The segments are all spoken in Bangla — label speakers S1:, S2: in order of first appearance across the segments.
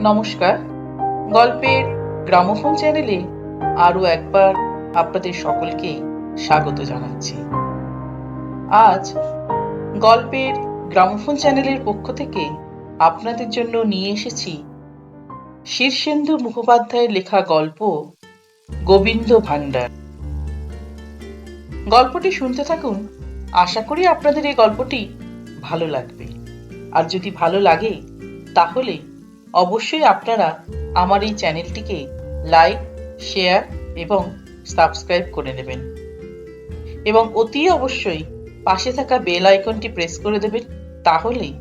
S1: নমস্কার। গল্পের গ্রামোফোন চ্যানেলে আরও একবার আপনাদের সকলকে স্বাগত জানাচ্ছি। আজ গল্পের গ্রামোফোন চ্যানেলের পক্ষ থেকে আপনাদের জন্য নিয়ে এসেছি শীর্ষেন্দু মুখোপাধ্যায়ের লেখা গল্প গোবিন্দ ভান্ডার গল্পটি শুনতে থাকুন। আশা করি আপনাদের এই গল্পটি ভালো লাগবে। আর যদি ভালো লাগে, তাহলে অবশ্যই আপনারা আমার এই চ্যানেলটিকে লাইক, শেয়ার এবং সাবস্ক্রাইব করে নেবেন। এবং অতি অবশ্যই পাশে থাকা বেল আইকনটি প্রেস করে দেবেন তাহলেই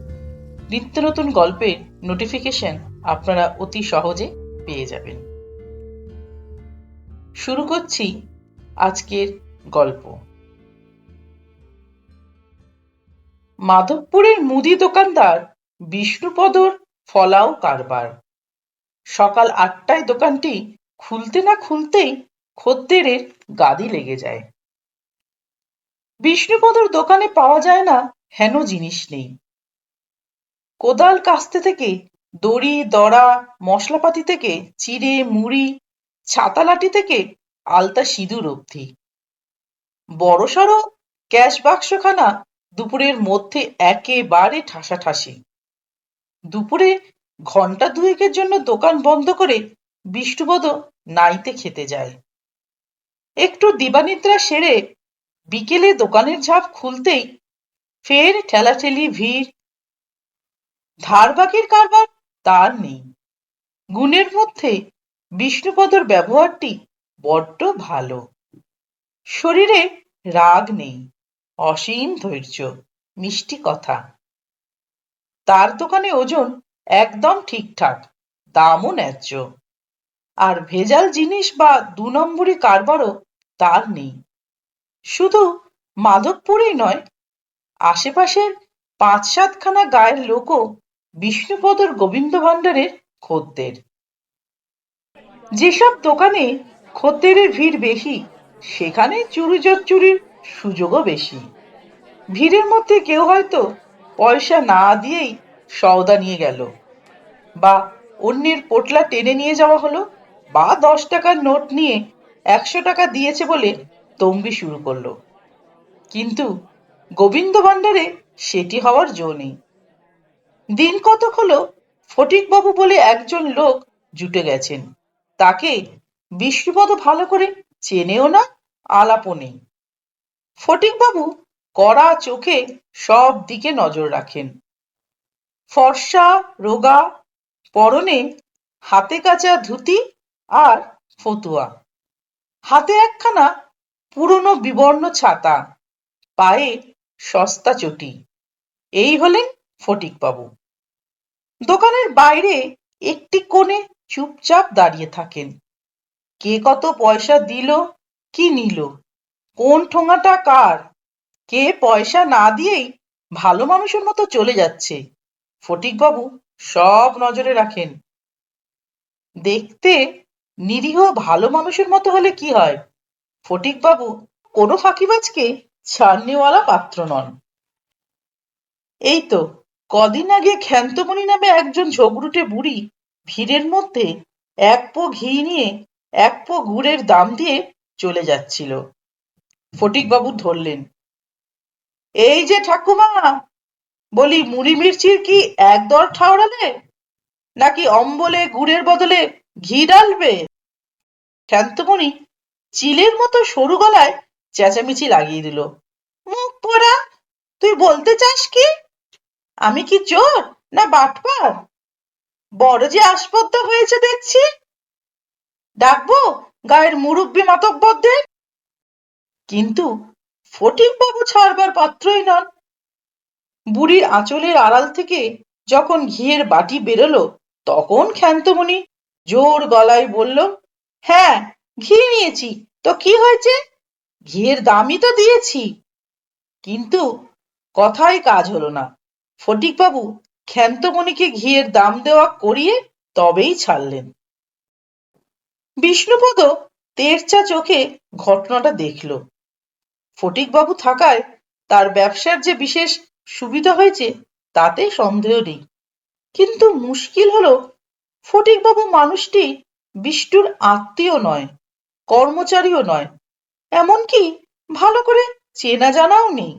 S1: নিত্য নতুন গল্পের নোটিফিকেশন আপনারা অতি সহজে পেয়ে যাবেন। শুরু করছি আজকের গল্প। মাধবপুরের মুদি দোকানদার বিষ্ণুপদর ফলাও কারবার। সকাল আটটায় দোকানটি খুলতে না খুলতেই খদ্দেরের গাদি লেগে যায়। বিষ্ণুপদর দোকানে পাওয়া যায় না হেন জিনিস নেই। কোদাল কাস্তে থেকে দড়ি, দড়া, মশলাপাতি থেকে চিড়ে, মুড়ি ছাতালাটি থেকে আলতা সিঁদুর অবধি। বড়সড় ক্যাশ বাক্সখানা দুপুরের মধ্যে একেবারে ঠাসাঠাসি। দুপুরে ঘণ্টা দুয়েকের জন্য দোকান বন্ধ করে বিষ্ণুপদ নাইতে খেতে যায়। একটু দিবানিদ্রা সেরে বিকেলে দোকানের ঝাঁপ খুলতেই ফের ঠেলাঠেলি ভিড়। ধার বাকির কারবার তার নেই। গুণের মধ্যে বিষ্ণুপদর ব্যবহারটি বড্ড ভালো। শরীরে রাগ নেই, অসীম ধৈর্য, মিষ্টি কথা। তার দোকানে ওজন একদম ঠিকঠাক, দামও ন্যায্য। আর ভেজাল জিনিস বা দু নম্বরি কারবারও তার নেই। শুধু মাধবপুরেই নয়, আশেপাশের পাঁচ সাতখানা গায়ের লোকও বিষ্ণুপদর গোবিন্দ ভাণ্ডারের খদ্দের। যেসব দোকানে খদ্দেরের ভিড় বেশি, সেখানে চুরি চুরির সুযোগও বেশি। ভিড়ের মধ্যে কেউ হয়তো পয়সা না দিয়েই সওদা নিয়ে গেল। বা অন্যের পোটলা টেনে নিয়ে যাওয়া হলো বা দশ টাকার নোট নিয়ে একশো টাকা দিয়েছে বলে তম্বি শুরু করল। কিন্তু গোবিন্দ ভাণ্ডারে সেটি হওয়ার জো নেই। দিন কতক হলো ফটিকবাবু বলে একজন লোক জুটে গেছেন। তাকে বিষ্ণুপদ ভালো করে চেনেও না, আলাপও নেই। ফটিকবাবু কড়া চোখে সব দিকে নজর রাখেন। ফর্সা, রোগা, পরনে হাতে কাচা ধুতি আর ফতুয়া। হাতে একখানা পুরনো বিবর্ণ ছাতা, পায়ে সস্তা চটি। এই হলেন ফটিকবাবু। দোকানের বাইরে একটি কোণে চুপচাপ দাঁড়িয়ে থাকেন। কে কত পয়সা দিল, কি নিল, কোন ঠোঙাটা কার কে পয়সা না দিয়েই ভালো মানুষের মতো চলে যাচ্ছে? ফটিকবাবু সব নজরে রাখেন। দেখতে নিরীহ ভালো মানুষের মতো হলে কি হয়? ফটিকবাবু কোনো ফাঁকিবাজকে ছাড়নেওয়ালা পাত্র নন। এই তো কদিন আগে ক্ষান্তমণি নামে একজন ঝগড়ুটে বুড়ি ভিড়ের মধ্যে এক পো ঘি নিয়ে এক পো গুড়ের দাম দিয়ে চলে যাচ্ছিল। ফটিকবাবু ধরলেন এই যে ঠাকুমা, বলি মুড়ি মির্চির কি এক দর ঠাওরালে? নাকি অম্বলে গুড়ের বদলে ঘি ডালবে? ক্ষান্তমণি চিলের মতো সরু গলায় চেঁচামেচি লাগিয়ে দিল। মুখ পোড়া, তুই বলতে চাস কি? আমি কি চোর না বাটপার? বড় যে আসপদ্দা হয়েছে দেখছি। ডাকবো গায়ের মুরব্বী মাতব্বরদের? কিন্তু ফটিকবাবু ছাড়বার পাত্রই নন। বুড়ির আঁচলের আড়াল থেকে যখন ঘিয়ের বাটি বেরোলো, তখন ক্ষান্তমণি জোর গলায় বলল হ্যাঁ ঘি নিয়েছি। তো কি হয়েছে? ঘিয়ের দামই তো দিয়েছি। কিন্তু কথায় কাজ হলো না। ফটিকবাবু ক্ষান্তমণিকে ঘিয়ের দাম দেওয়া করিয়ে তবেই ছাড়লেন। বিষ্ণুপদ তেরচা চোখে ঘটনাটা দেখল। ফটিকবাবু থাকায় তার ব্যবসার যে বিশেষ সুবিধা হয়েছে, তাতে সন্দেহ নেই। কিন্তু মুশকিল হলো, ফটিকবাবু মানুষটি বিষ্টুর আত্মীয় নয়, কর্মচারীও নয়, এমনকি ভালো করে চেনা জানাও নেই।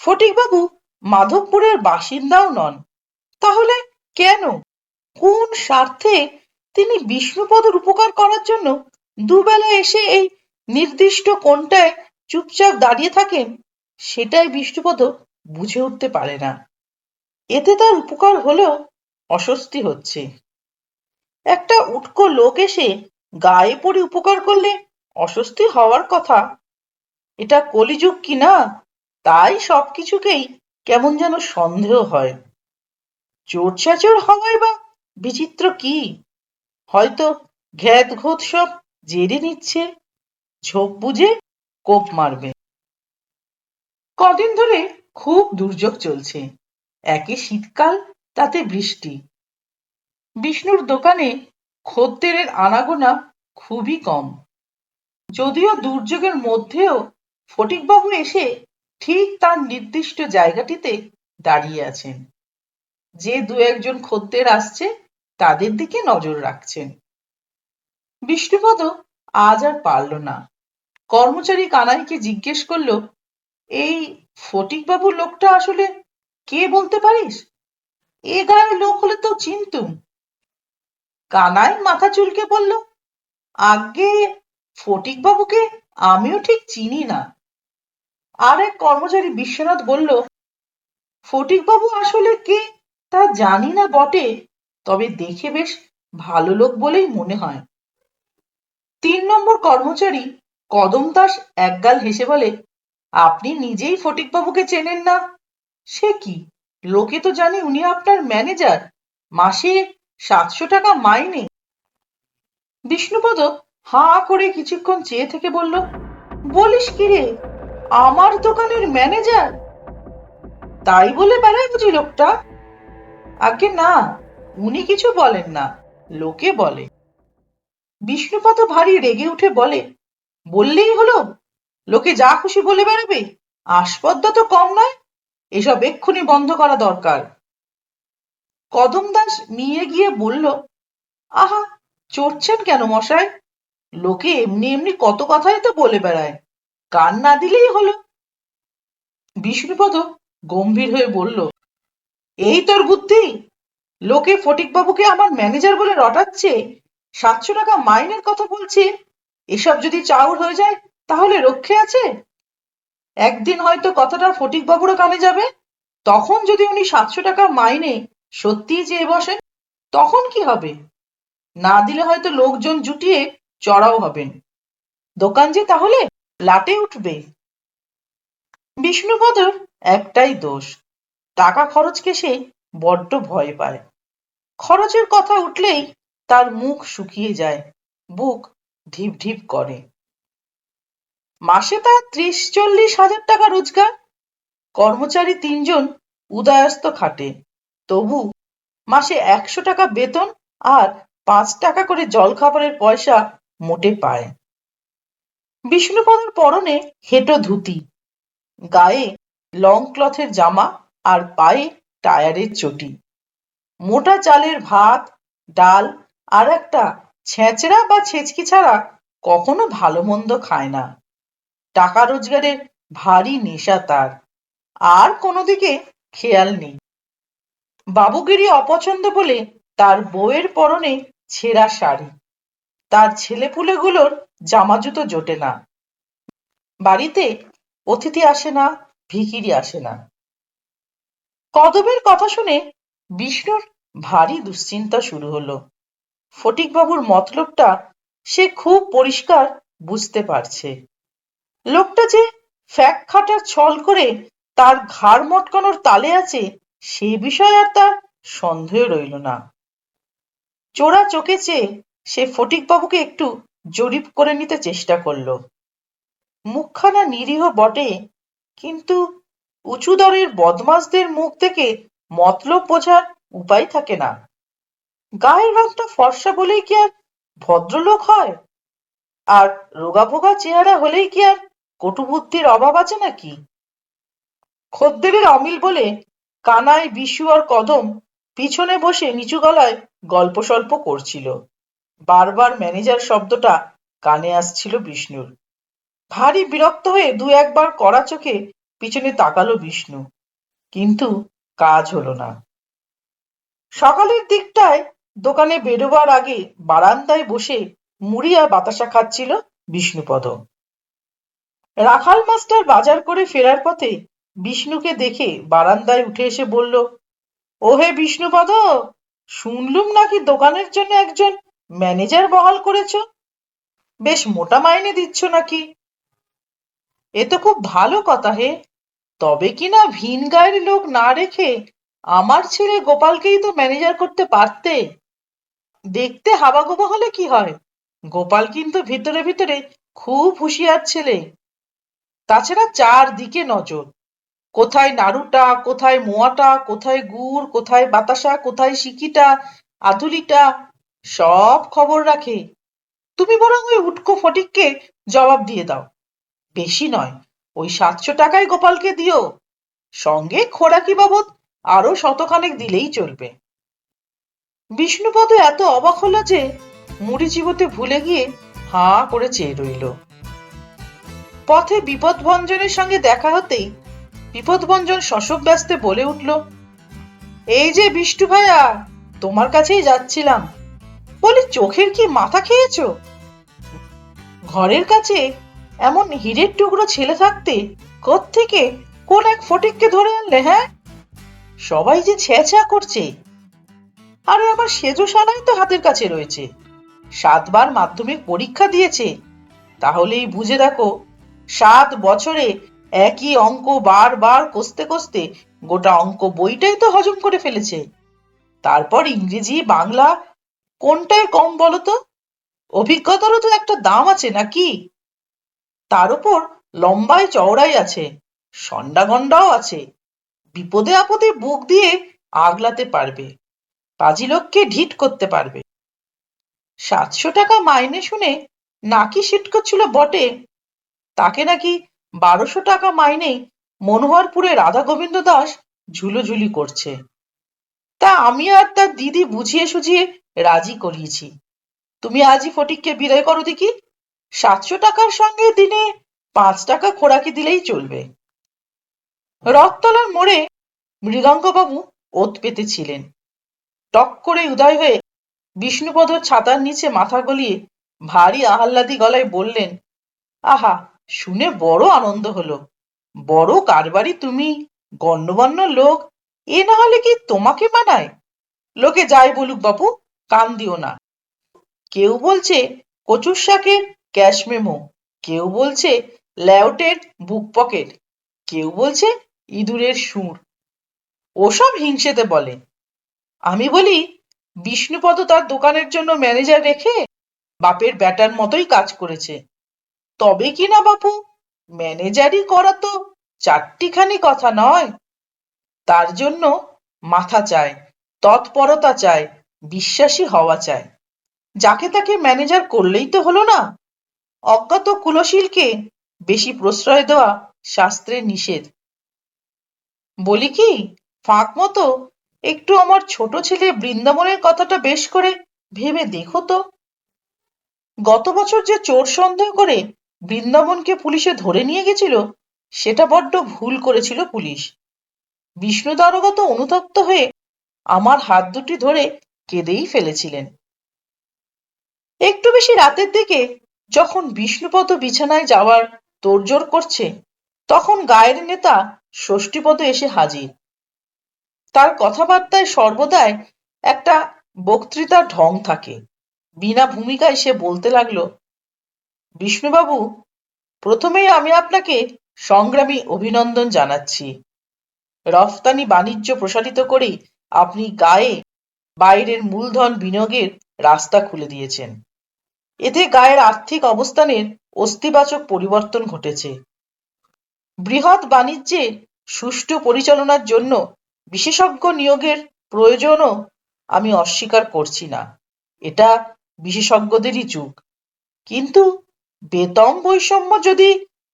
S1: ফটিকবাবু মাধবপুরের বাসিন্দাও নন। তাহলে কেন? কোন স্বার্থে তিনি বিষ্ণুপদর উপকার করার জন্য দুবেলা এসে এই নির্দিষ্ট কোণটায় চুপচাপ দাঁড়িয়ে থাকেন, সেটাই বিষ্ণুপদ বুঝে উঠতে পারে না। এতে তার উপকার হলেও অস্বস্তি হচ্ছে। একটা উটকো লোক এসে গায়ে পড়ে উপকার করলে অস্বস্তি হওয়ার কথা। এটা কলিযুগ কি না? তাই সবকিছুকেই কেমন যেন সন্দেহ হয়। চোর চাচর হওয়ায় বা বিচিত্র কি? হয়তো ঘ্যাত ঘোত সব জেরে নিচ্ছে। ঝোপ বুঝে কোপ মারবে। কদিন ধরে খুব দুর্যোগ চলছে। একে শীতকাল, তাতে বৃষ্টি। বিষ্ণুর দোকানে খদ্দেরের আনাগোনা খুবই কম। যদিও দুর্যোগের মধ্যেও ফটিকবাবু এসে ঠিক তার নির্দিষ্ট জায়গাটিতে দাঁড়িয়ে আছেন। যে দু একজন খদ্দের আসছে, তাদের দিকে নজর রাখছেন। বিষ্ণুপদ আজ আর পারল না। কর্মচারী কানাইকে জিজ্ঞেস করল, এই ফটিকবাবুর লোকটা আসলে কে বলতে পারিস? এ গায়ের লোক হলে তো চিনতুম। কানাই মাথা চুলকে বলল, আগে ফটিকবাবুকে আমিও ঠিক চিনি না। আর এক কর্মচারী বিশ্বনাথ বলল, ফটিকবাবু আসলে কে তা জানি না বটে, তবে দেখে বেশ ভালো লোক বলেই মনে হয়। তিন নম্বর কর্মচারী কদম দাস একগাল হেসে বলে, আপনি নিজেই ফটিকবাবুকে চেনেন না? সে কি? লোকে তো জানে উনি আপনার ম্যানেজার। মাসে সাতশো টাকা মাইনে। বিষ্ণুপদ হাঁ করে কিছুক্ষণ চেয়ে থেকে বলল, বলিস কি রে, আমার দোকানের ম্যানেজার? তাই বলে বেড়ায় বুঝি লোকটা? আগে না, উনি কিছু বলেন না, লোকে বলে। বিষ্ণুপদ ভারী রেগে উঠে বলে বললেই হলো, লোকে যা খুশি বলে বেড়াবে, আসপদ্দা তো কম নয়, এসব এক্ষুনি বন্ধ করা দরকার। কদম দাস নিয়ে গিয়ে বলল, আহা, চড়ছেন কেন মশাই? লোকে এমনি এমনি কত কথাই তো বলে বেড়ায়, কান না দিলেই হলো। বিষ্ণুপদ গম্ভীর হয়ে বলল, এই তোর বুদ্ধি? লোকে ফটিকবাবুকে আমার ম্যানেজার বলে রটাচ্ছে, সাতশো টাকা মাইনের কথা বলছে এসব যদি চাউর হয়ে যায়, তাহলে রক্ষে আছে? একদিন হয়তো কথাটা ফটিকবাবুরও কানে যাবে। তখন যদি উনি সাতশো টাকা মাইনে সত্যিই চেয়ে বসেন, তখন কি হবে? না দিলে হয়তো লোকজন জুটিয়ে চড়াও হবেন। দোকান যে তাহলে লাটে উঠবে। বিষ্ণুপদর একটাই দোষ, টাকা খরচকে সে বড্ড ভয় পায়। খরচের কথা উঠলেই তার মুখ শুকিয়ে যায়, বুক ঢিপ ঢিপ করে। মাসে তার ত্রিশ চল্লিশ হাজার টাকা রোজগার। কর্মচারী তিনজন উদয়স্ত খাটে। তবু মাসে একশো টাকা বেতন আর পাঁচ টাকা করে জলখাবারের পয়সা মোটে পায়। বিষ্ণুপদের পরনে হেঁটো ধুতি, গায়ে লং ক্লথের জামা আর পায়ে টায়ারের চটি। মোটা চালের ভাত, ডাল আর একটা ছেঁচড়া বা ছেচকি ছাড়া কখনো ভালো মন্দ খায় না। টাকা রোজগারের ভারী নেশা তার। আর কোনো দিকে খেয়াল নেই। বাবুগিরি অপছন্দ বলে তার বউয়ের পরনে ছেঁড়া শাড়ি। তার ছেলেপুলেগুলোর জামা জুতো জোটে না। বাড়িতে অতিথি আসে না, ভিখিরি আসে না। কদবের কথা শুনে বিষ্ণুর ভারী দুশ্চিন্তা শুরু হলো। ফটিকবাবুর মতলবটা সে খুব পরিষ্কার বুঝতে পারছে। লোকটা যে ফ্যাক খাটার ছল করে তার ঘাড় মটকানোর তালে আছে সে বিষয়ে আর তার সন্দেহ রইল না। চোরা চোখে চেয়ে সে ফটিকবাবুকে একটু জরিপ করে নিতে চেষ্টা করল। মুখখানা নিরীহ বটে, কিন্তু উঁচু দরের বদমাসদের মুখ থেকে মতলব বোঝার উপায় থাকে না। গায়ের রংটা ফর্সা বলেই কি আর ভদ্রলোক হয়? আর রোগাভোগা চেহারা হলেই কি আর কটুবুদ্ধির অভাব আছে নাকি? খদ্দেরের অমিল বলে কানাই বিশু আর কদম পিছনে বসে নিচু গলায় গল্প সল্প করছিল। বারবার ম্যানেজার শব্দটা কানে আসছিল বিষ্ণুর। ভারী বিরক্ত হয়ে দু একবার কড়া চোখে পিছনে তাকালো বিষ্ণু। কিন্তু কাজ হলো না। সকালের দিকটায় দোকানে বেরোবার আগে বারান্দায় বসে মুড়ি আর বাতাসা খাচ্ছিল বিষ্ণুপদ। রাখাল মাস্টার বাজার করে ফেরার পথে বিষ্ণুকে দেখে বারান্দায় উঠে এসে বলল ও হে বিষ্ণুপদ, শুনলুম নাকি দোকানের জন্য একজন ম্যানেজার বহাল করেছ? বেশ মোটা মাইনে দিচ্ছ নাকি? এ তো খুব ভালো কথা হে, তবে কিনা ভিন গায়ের লোক না রেখে আমার ছেলে গোপালকেই তো ম্যানেজার করতে পারতে? দেখতে হাবাগোবা হলে কি হয়? গোপাল কিন্তু ভিতরে ভিতরে খুব হুঁশিয়ার ছেলে। তাছাড়া চারদিকে নজর। কোথায় নাড়ুটা, কোথায় মোয়াটা, কোথায় গুড়, কোথায় বাতাসা, কোথায় সিকিটা আধুলিটা সব খবর রাখে। তুমি বরং ওই উটকো ফটিককে জবাব দিয়ে দাও। বেশি নয়, ওই সাতশো টাকায় গোপালকে দিও। সঙ্গে খোরাকি বাবদ আরও শতখানেক দিলেই চলবে। বিষ্ণুপদ এত অবাক হলো যে মুড়ি চিবোতে ভুলে গিয়ে হা করে চেয়ে রইল। পথে বিপদভঞ্জনের সঙ্গে দেখা হতেই বিপদভঞ্জন শশব ব্যস্তে বলে উঠল, এই যে বিষ্টু ভাইয়া তোমার কাছেই যাচ্ছিলাম। বলি, চোখের কি মাথা খেয়েছো? ঘরের কাছে এমন হীরের টুকরো ছেলে থাকতে থেকে কোন এক ফটিককে ধরে আনলে হ্যাঁ? সবাই যে ছেঁচা করছে আরে আমার সেজো সানাই তো হাতের কাছে রয়েছে। সাতবার মাধ্যমিক পরীক্ষা দিয়েছে। তাহলেই বুঝে দেখো, সাত বছরে একই অঙ্ক বারবার কষতে কষতে গোটা অঙ্ক বইটাই তো হজম করে ফেলেছে। তারপর ইংরেজি, বাংলা কোনটায় কম বলতো অভিজ্ঞতারও তো একটা দাম আছে নাকি? তার উপর লম্বায় চওড়াই আছে সন্ডাগন্ডাও আছে। বিপদে আপদে বুক দিয়ে আগলাতে পারবে। পাজি লোককে ঢিট করতে পারবে। সাতশো টাকা মাইনে শুনে নাকি করছিল বটে? তাকে নাকি বারোশো টাকা মাইনে মনোহরপুরে রাধা গোবিন্দ দাস ঝুলোঝুলি করছে। তা আমি আর তার দিদি বুঝিয়ে সুঝিয়ে রাজি করিয়েছি। তুমি আজই ফটিককে বিদায় করো দেখি। সাতশো টাকার সঙ্গে দিনে পাঁচ টাকা খোরাকি দিলেই চলবে। রথতলার মোড়ে মৃগাঙ্গবাবু ওত পেতেছিলেন টক করে উদয় হয়ে বিষ্ণুপদর ছাতার নিচে মাথা গলিয়ে ভারী আহ্লাদি গলায় বললেন, আহা, শুনে বড় আনন্দ হলো। বড় কারবারি তুমি, গণ্যমান্য লোক, এ না হলে কি তোমাকে মানায়? লোকে যাই বলুক বাপু, কান দিও না। কেউ বলছে কচুর শাকের ক্যাশ মেমো, কেউ বলছে ল্যাউটের বুক পকেট, কেউ বলছে ইঁদুরের সুর। ওসব হিংসেতে বলে। আমি বলি, বিষ্ণুপদ তার দোকানের জন্য ম্যানেজার রেখে বাপের ব্যাটার মতোই কাজ করেছে। তবে কি না বাপু ম্যানেজারই করা তো চারটিখানি কথা নয়। তার জন্য মাথা চায়, তৎপরতা চায়, বিশ্বাসী হওয়া চায়। যাকে তাকে ম্যানেজার করলেই তো হলো না। অজ্ঞাত কুলশীলকে বেশি প্রশ্রয় দেওয়া শাস্ত্রের নিষেধ। বলি কি, ফাঁক মতো একটু আমার ছোট ছেলে বৃন্দাবনের কথাটা বেশ করে ভেবে দেখো তো। গত বছর যে চোর সন্দেহ করে বৃন্দাবনকে পুলিশে ধরে নিয়ে গেছিল, সেটা বড্ড ভুল করেছিল পুলিশ। বিষ্ণু দারোগা তো অনুতপ্ত হয়ে আমার হাত দুটি ধরে কেঁদেই ফেলেছিলেন। একটু বেশি রাতের দিকে যখন বিষ্ণুপদ বিছানায় যাওয়ার তোড়জোড় করছে, তখন গায়ের নেতা ষষ্ঠীপদ এসে হাজির। তার কথাবার্তায় সর্বদাই একটা বক্তৃতার ঢং থাকে। বিনা ভূমিকায় সে বলতে লাগল, বিষ্ণুবাবু, প্রথমেই আমি আপনাকে সংগ্রামী অভিনন্দন জানাচ্ছি। রফতানি বাণিজ্য প্রসারিত করেই আপনি গায়ে বাইরের মূলধন বিনিয়োগের রাস্তা খুলে দিয়েছেন। এতে গায়ের আর্থিক অবস্থানের অস্তিবাচক পরিবর্তন ঘটেছে। বৃহৎ বাণিজ্যে সুষ্ঠু পরিচালনার জন্য বিশেষজ্ঞ নিয়োগের প্রয়োজনও আমি অস্বীকার করছি না। এটা বিশেষজ্ঞদেরই যুগ। কিন্তু বেতন বৈষম্য যদি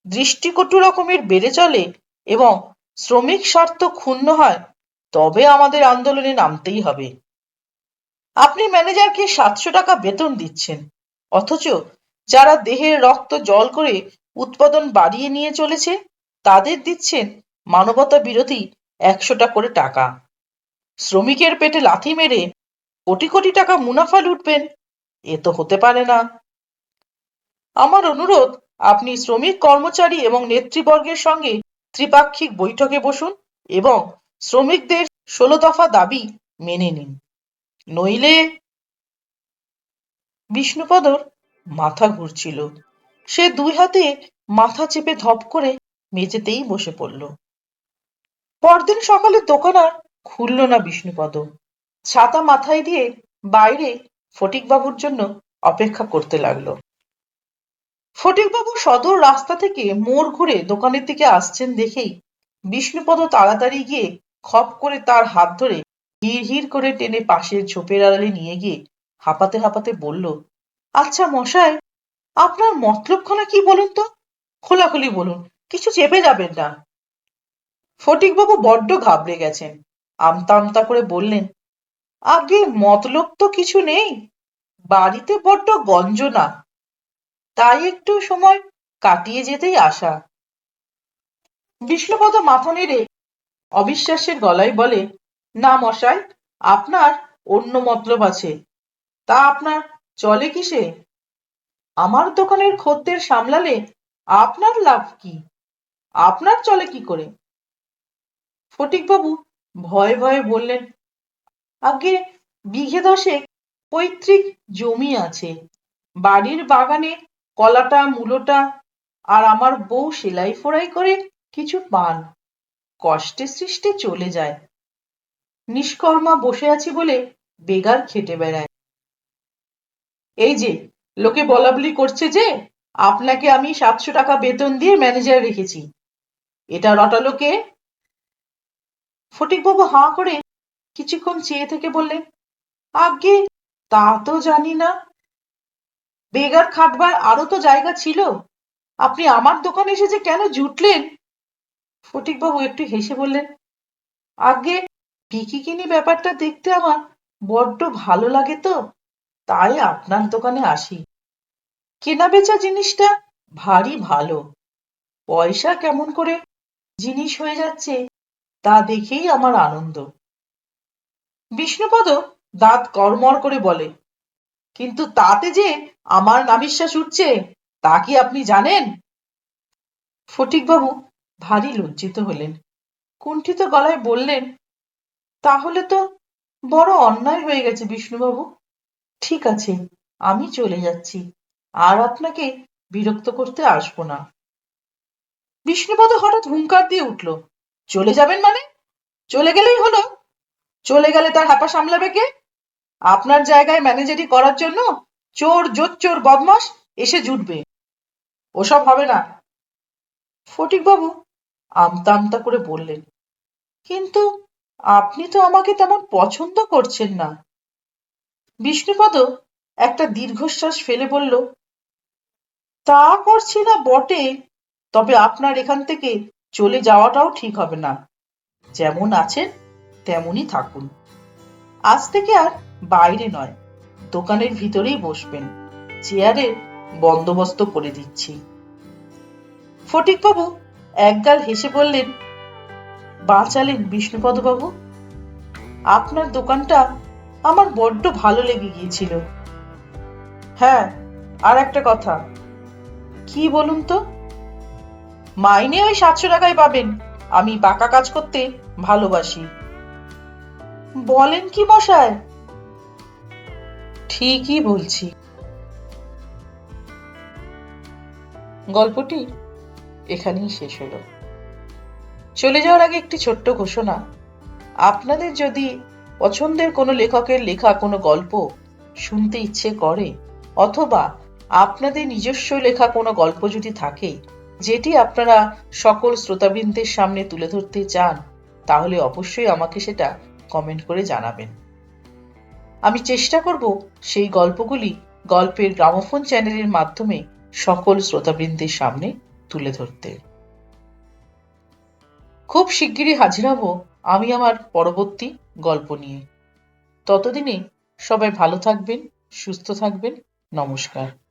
S1: দৃষ্টিকটু রকমের বেড়ে চলে এবং শ্রমিক স্বার্থ ক্ষুণ্ণ হয়, তবে আমাদের আন্দোলনে নামতেই হবে। আপনি ম্যানেজারকে সাতশো টাকা বেতন দিচ্ছেন, অথচ যারা দেহের রক্ত জল করে উৎপাদন বাড়িয়ে নিয়ে চলেছে, তাদের দিচ্ছেন মানবতা বিরোধী একশোটা করে টাকা। শ্রমিকের পেটে লাথি মেরে কোটি কোটি টাকা মুনাফা লুটবেন, এ তো হতে পারে না। আমার অনুরোধ, আপনি শ্রমিক, কর্মচারী এবং নেতৃবর্গের সঙ্গে ত্রিপাক্ষিক বৈঠকে বসুন এবং শ্রমিকদের ষোলো দফা দাবি মেনে নিন। নইলে বিষ্ণুপদর মাথা ঘুরছিল। সে দুই হাতে মাথা চেপে ধপ করে মেঝেতেই বসে পড়ল। পরদিন সকালে দোকান আর খুলল না বিষ্ণুপদ। ছাতা মাথায় দিয়ে বাইরে ফটিকবাবুর জন্য অপেক্ষা করতে লাগল। ফটিকবাবু সদর রাস্তা থেকে মোড় ঘুরে দোকানের দিকে আসছেন দেখেই বিষ্ণুপদ তাড়াতাড়ি গিয়ে খপ করে তার হাত ধরে হিড় হিড় করে টেনে পাশের ঝোপের আড়ালে নিয়ে গিয়ে হাঁপাতে হাঁপাতে বলল আচ্ছা মশাই, আপনার মতলবখানা কি বলুন তো? খোলাখুলি বলুন, কিছু চেপে যাবেন না। ফটিকবাবু বড্ড ঘাবড়ে গেছেন। আমতা আমতা করে বললেন, আগে মতলব তো কিছু নেই, বাড়িতে বড্ড গঞ্জনা তাই একটু সময় কাটিয়ে যেতেই আসা বিষ্ণুপদ মাথা নেড়ে অবিশ্বাসের গলায় বলে, না মশাই, আপনার অন্য মতলব আছে, তা আপনার চলে কিসে? আমার দোকানের খদ্দের সামলালে আপনার লাভ কি? আপনার চলে কি করে? ফটিকবাবু ভয়ে ভয়ে বললেন, আগে বিঘে দশেক পৈতৃক জমি আছে। বাড়ির বাগানে কলাটা, মূলোটা আর আমার বউ সেলাই ফোড়াই করে কিছু পান। কষ্টে সৃষ্টে চলে যায়। নিষ্কর্মা বসে আছি বলে বেগার খেটে বেড়ায়। এই যে, লোকে বলাবলি করছে যে, আপনাকে আমি সাতশো টাকা বেতন দিয়ে ম্যানেজার রেখেছি। এটা রটালো কে? ফটিকবাবু হাঁ করে কিছুক্ষণ চেয়ে থেকে বললেন আগে তা তো জানি না। বেগার খাটবার আরও তো জায়গা ছিল। আপনি আমার দোকানে এসে যে কেন জুটলেন? ফটিকবাবু একটু হেসে বললেন আগে বিকিকিনি ব্যাপারটা দেখতে আমার বড্ড ভালো লাগে তো, তাই আপনার দোকানে আসি। কেনা বেচা জিনিসটা ভারী ভালো। পয়সা কেমন করে জিনিস হয়ে যাচ্ছে তা দেখেই আমার আনন্দ। বিষ্ণুপদ দাঁত কর্মর করে বলে, কিন্তু তাতে যে আমার নাবিশ্বাস উঠছে, তা কি আপনি জানেন? ফটিকবাবু ভারী লজ্জিত হলেন। কুণ্ঠিত গলায় বললেন, তাহলে তো বড় অন্যায় হয়ে গেছে বিষ্ণুবাবু। ঠিক আছে, আমি চলে যাচ্ছি, আর আপনাকে বিরক্ত করতে আসব না। বিষ্ণুপদ হঠাৎ হুঙ্কার দিয়ে উঠল। চলে যাবেন মানে? চলে গেলেই হলো। চলে গেলে তার হাপা সামলাবে কে? আপনার জায়গায় ম্যানেজারি করার জন্য চোর, জোর চোর বদমাস এসে জুটবে। ওসব হবে না। ফটিকবাবু আমতা আমতা করে বললেন, কিন্তু আপনি তো আমাকে তেমন পছন্দ করছেন না। বিষ্ণুপদ একটা দীর্ঘশ্বাস ফেলে বলল, তা করছি না বটে, তবে আপনার এখান থেকে চলে যাওয়াটাও ঠিক হবে না। যেমন আছেন, তেমনই থাকুন। আজ থেকে আর বাইরে নয়, দোকানের ভিতরেই বসবেন। চেয়ারের বন্দোবস্ত করে দিচ্ছি। ফটিকবাবু একগাল হেসে বললেন, বাঁচালেন বিষ্ণুপদ বাবু আপনার দোকানটা আমার বড্ড ভালো লেগে গিয়েছিল। হ্যাঁ আর একটা কথা। কি বলুন তো? মাইনে ওই সাতশো টাকায় পাবেন। আমি বাঁকা কাজ করতে ভালোবাসি। বলেন কি মশায় ঠিকই বলছি। গল্পটি এখানেই শেষ হলো। চলে যাওয়ার আগে একটি ছোট্ট ঘোষণা। আপনাদের যদি পছন্দের কোনো লেখকের লেখা কোনো গল্প শুনতে ইচ্ছে করে, অথবা আপনাদের নিজস্ব লেখা কোনো গল্প যদি থাকে যেটি আপনারা সকল শ্রোতাবৃন্দের সামনে তুলে ধরতে চান, তাহলে অবশ্যই আমাকে সেটা কমেন্ট করে জানাবেন। আমি চেষ্টা করব সেই গল্পগুলি গল্পের গ্রামোফোন চ্যানেলের মাধ্যমে সকল শ্রোতাবৃন্দের সামনে তুলে ধরতে। খুব শিগগিরই হাজির হব আমি আমার পরবর্তী গল্প নিয়ে। ততদিনে সবাই ভালো থাকবেন, সুস্থ থাকবেন, নমস্কার।